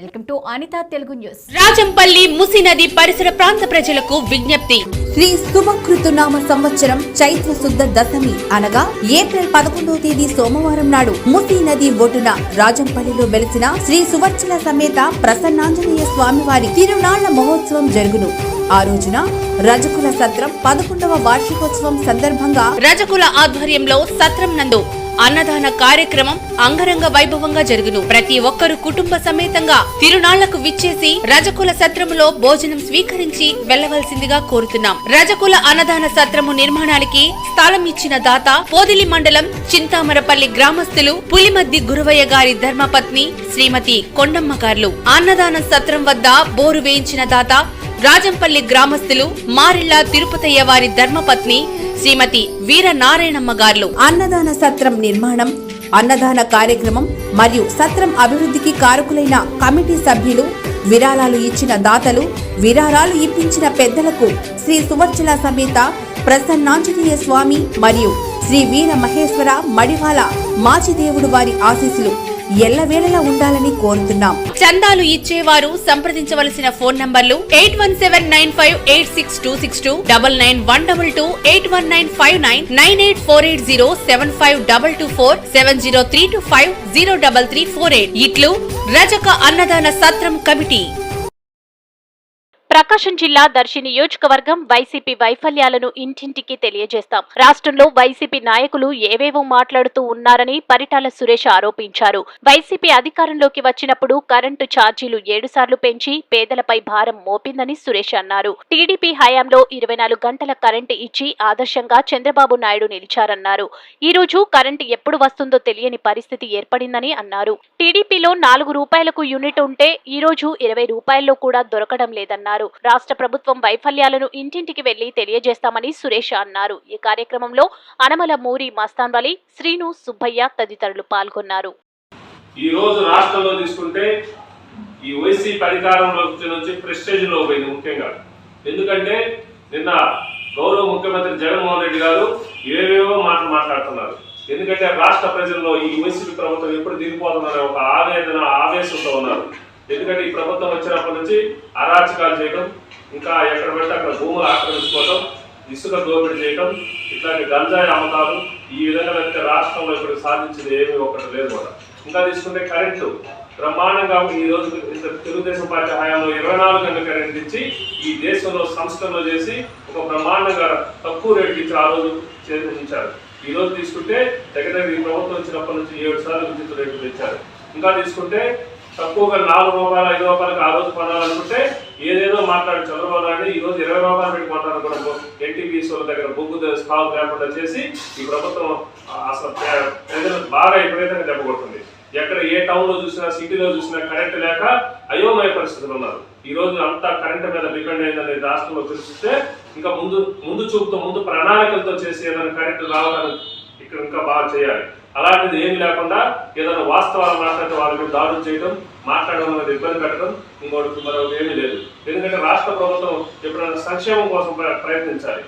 Welcome to Anitha Telugu news. Rajampalli Musi నది పరిసర ప్రాంత ప్రజలకు విజ్ఞప్తి. శ్రీ శుభకృతునామ సంవత్సరం చైత్ర శుద్ధ దశమి అనగా ఏప్రిల్ పదకొండవ తేదీ సోమవారం నాడు ముసి నది ఒడ్డున రాజంపల్లిలో వెలిసిన శ్రీ సువర్చల సమేత ప్రసన్నాంజనేయ స్వామివారి తిరునాళ్ళ మహోత్సవం జరుగును. ఆ రోజున రజకుల సత్రం పదకొండవ వార్షికోత్సవం సందర్భంగా రజకుల ఆధ్వర్యంలో సత్రం నందు అన్నదాన కార్యక్రమం అంగరంగ వైభవంగా జరుగును. ప్రతి ఒక్కరు కుటుంబ సమేతంగా తిరునాళ్ళకు విచ్చేసి రజకుల సత్రములో భోజనం స్వీకరించి వెళ్ళవలసిందిగా కోరుతున్నాం. రజకుల అన్నదాన సత్రము నిర్మాణానికి స్థలం ఇచ్చిన దాత పోదిలి మండలం చింతామరపల్లి గ్రామస్తులు పులిమద్ది గురువయ్య గారి ధర్మపత్ని శ్రీమతి కొండమ్మ గారు. అన్నదాన సత్రం వద్ద బోరు వేయించిన దాత రాజంపల్లి గ్రామస్తులు మారిళ్ళ తిరుపతయ్య వారి ధర్మపత్ని శ్రీమతి వీర నారాయణమ్మ గారులు అన్నదాన సత్రం నిర్మాణం అన్నదాన కార్యక్రమం మరియు సత్రం అభివృద్ధికి కారకులైన కమిటీ సభ్యులు విరాళాలు ఇచ్చిన దాతలు విరాళాలు ఇప్పించిన పెద్దలకు శ్రీ సువర్చల సమేత ప్రసన్నాంజనేయ స్వామి మరియు శ్రీ వీర మహేశ్వర మడివాల మాచిదేవుడు వారి ఆశీస్సులు ఎల్లవేళలా ఉండాలని కోరుతున్నాం. చందాలు ఇచ్చేవారు సంప్రదించవలసిన ఫోన్ నంబర్లు eight one seven nine five eight six two six two double nine one double two eight one nine five nine nine eight four eight zero seven five double two four seven zero three two five zero double three four eight. ఇట్లు రజక అన్నదాన సత్రం committee. ప్రకాశం జిల్లా దర్శి నియోజకవర్గం YCP వైఫల్యాలను ఇంటింటికి తెలియజేస్తాం. రాష్ట్రంలో వైసీపీ నాయకులు ఏవేవో మాట్లాడుతూ ఉన్నారని పరిటాల సురేష్ ఆరోపించారు. వైసీపీ అధికారంలోకి వచ్చినప్పుడు కరెంటు ఛార్జీలు ఏడు సార్లు పెంచి పేదలపై భారం మోపిందని సురేష్ అన్నారు. టీడీపీ హయాంలో ఇరవై నాలుగు గంటల కరెంటు ఇచ్చి ఆదర్శంగా చంద్రబాబు నాయుడు నిలిచారన్నారు. ఈ రోజు కరెంటు ఎప్పుడు వస్తుందో తెలియని పరిస్థితి ఏర్పడిందని అన్నారు. టీడీపీలో నాలుగు రూపాయలకు యూనిట్ ఉంటే ఈ రోజు ఇరవై రూపాయల్లో కూడా దొరకడం లేదన్నారు. రాష్ట్ర ప్రభుత్వం వైఫల్యాలను ఇంటింటికి వెళ్ళి తెలియజేస్తామని సురేష అన్నారు. ఈ కార్యక్రమంలో అనమల మూరి మస్తాన్ వలి శ్రీను సుబ్బయ్య తదితరులు పాల్గొన్నారు. ఈ రోజు రాష్ట్రంలో తీసుకుంటే ఈ వైసీపీ అధికారంలో నుంచి ప్రెస్టేజ్ పోయింది ముఖ్యంగా. ఎందుకంటే నిన్న గౌరవ ముఖ్యమంత్రి జగన్మోహన్ రెడ్డి గారు ఏవేవో మాటలు మాట్లాడుతున్నారు. ఎందుకంటే రాష్ట్ర ప్రజల్లో ఈ వైసీపీ ప్రభుత్వం ఎప్పుడు దిగిపోతుందనే ఒక ఆవేదన ఆవేశంతో ఉన్నారు. ఎందుకంటే ఈ ప్రభుత్వం వచ్చినప్పటి నుంచి అరాచకాలు చేయడం ఇంకా ఎక్కడ పెడితే అక్కడ భూములు ఆక్రమించుకోవడం ఇసుక దోపిడీ చేయడం ఇట్లాంటి గంజాయి అమ్మకాలు ఈ విధంగా అయితే రాష్ట్రంలో ఇప్పుడు సాధించింది ఏమీ ఒకటి లేదు కూడా. ఇంకా తీసుకుంటే కరెంటు. బ్రహ్మాండంగా ఈ రోజు ఇంత తెలుగుదేశం పార్టీ హయాంలో ఇరవై నాలుగు గంటల కరెంట్ ఇచ్చి ఈ దేశంలో సంస్కరణలు చేసి ఒక బ్రహ్మాండంగా తక్కువ రేటుకి ఇచ్చి ఆ రోజు చేసి ఉంచారు ఈ రోజు తీసుకుంటే దగ్గర దగ్గర ఈ ప్రభుత్వం వచ్చినప్పటి నుంచి ఏడు సార్లు విద్యుత్ రేట్లు తెచ్చారు ఇంకా తీసుకుంటే తక్కువగా నాలుగు రూపాయలు ఐదు రూపాయలకు ఆ రోజు కొనాలనుకుంటే ఏదేదో మాట్లాడి చంద్రబాబు నాయుడు ఈ రోజు ఇరవై రూపాయలు పెట్టి కొంటారు కూడా వాళ్ళ దగ్గర బొగ్గు స్టాక్ లేకుండా చేసి ఈ ప్రభుత్వం అసలు ప్ర- ప్రజలకు బాగా విపరీతంగా దెబ్బ కొడుతుంది. ఎక్కడ ఏ టౌన్లో చూసినా సిటీలో చూసినా కరెంట్ లేక అయోమయ పరిస్థితులు ఉన్నారు. ఈ రోజు అంతా కరెంట్ మీద డిపెండ్ అయిందని రాష్ట్రంలో తెలిసిస్తే ఇంకా ముందు ముందు చూపుతో ముందు ప్రణాళికలతో చేసి ఏదైనా కరెంట్ రావాలని ఇక్కడ ఇంకా బాగా చేయాలి. అలాంటిది ఏమి లేకుండా ఏదైనా వాస్తవాలు మాట్లాడితే వాళ్ళ మీద దాడులు చేయడం మాట్లాడడం అనేది ఇబ్బంది పెట్టడం ఇంకోటి మరొకటి ఏమీ లేదు. ఎందుకంటే రాష్ట్ర ప్రభుత్వం ఎప్పుడైనా సంక్షేమం కోసం ప్రయత్నించాలి.